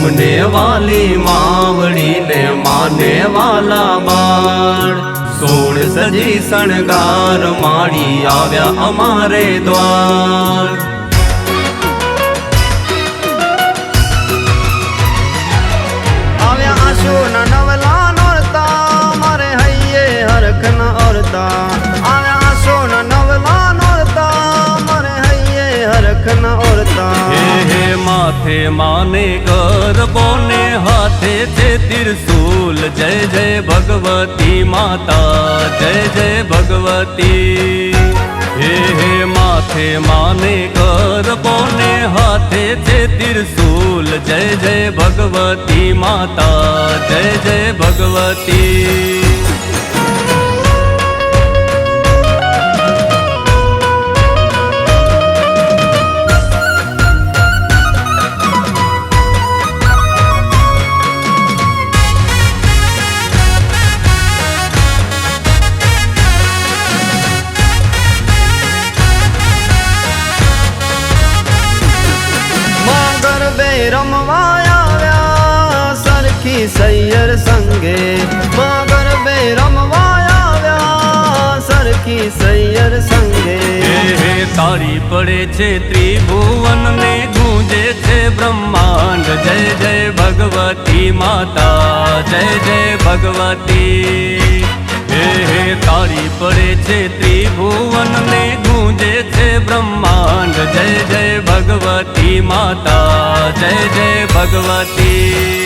અમને વાલી માવડીને માને વાલા બાળ. સોળ સજી શણગાર માળી આવ્યા અમારે દ્વાર. માથે માને ને ત્રિશુલ જય જય ભગવતી માતા, જય જય ભગવતી. હે હે માથે માને ગરબો ને હાથે છે ત્રિશુલ જય જય ભગવતી માતા, જય જય ભગવતી. સરખી સૈયર સંગે માં ગરબે રમવા આવ્યા સરખી સૈયર સંગે હે તારી પડે છે ત્રિભુવન ને ગુંજે છે બ્રહ્માંડ જય જય ભગવતી માતા જય જય ભગવતી હે તારી પડે છે ત્રિભુવન ને ગુંજે છે બ્રહ્માંડ જય જય ભગવતી માતા જય જય ભગવતી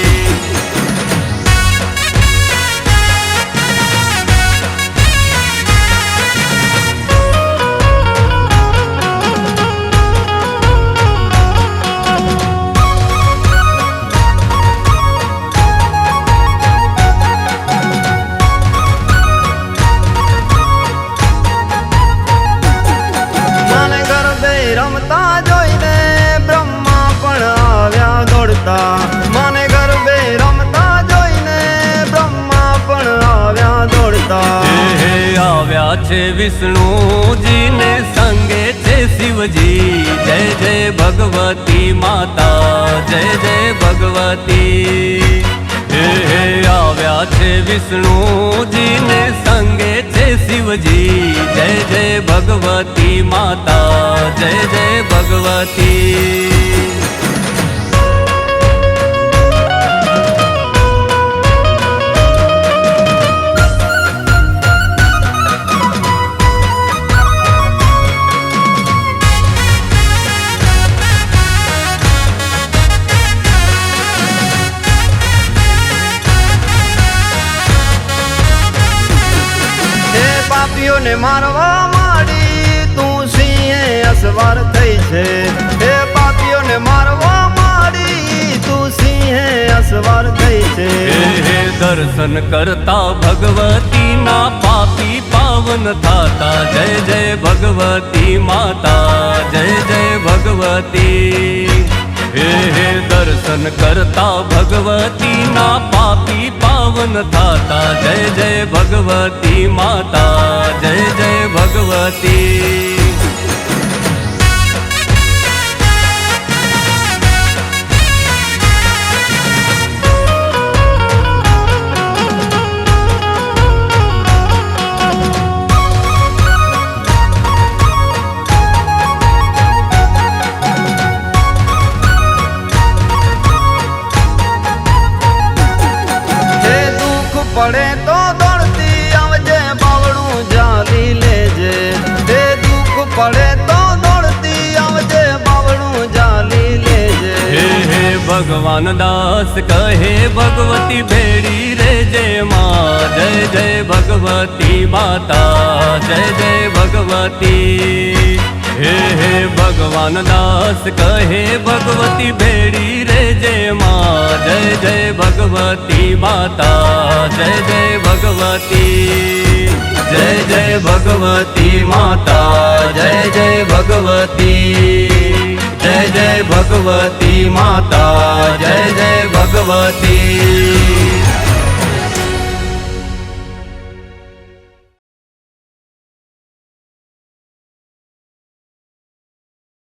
વિષ્ણુજીને સંગે છે શિવજી. જય જય ભગવતી માતા. જય જય ભગવતી. હે હે, આવ્યા છે વિષ્ણુજીને સંગે છે શિવજી. જય જય ભગવતી માતા. જય જય ભગવતી. પાપીઓને મારવા માંડી. તું સિંહે અસવાર થઈ છે. હે પાપીઓને મારવા માંડી. તું સિંહે અસવાર થઈ છે. હે, દર્શન કરતા ભગવતીના પાપી પાવન થાતા. જય જય ભગવતી માતા. જય જય ભગવતી. હે હે, દર્શન કરતા ભગવતીના પાપી પાવન થાતા જય જય ભગવતી માતા જય જય ભગવતી ભગવાન દાસ કહે, ભગવતી ભેડી રે, જય માં, જય જય ભગવતી માતા, જય જય ભગવતી. હે હે ભગવાન દાસ કહે, ભગવતી ભેડી રે, જય માં, જય જય ભગવતી માતા, જય જય ભગવતી. જય જય ભગવતી માતા, જય જય ભગવતી. જય જય ભગવતી માતા જય જય ભગવતી.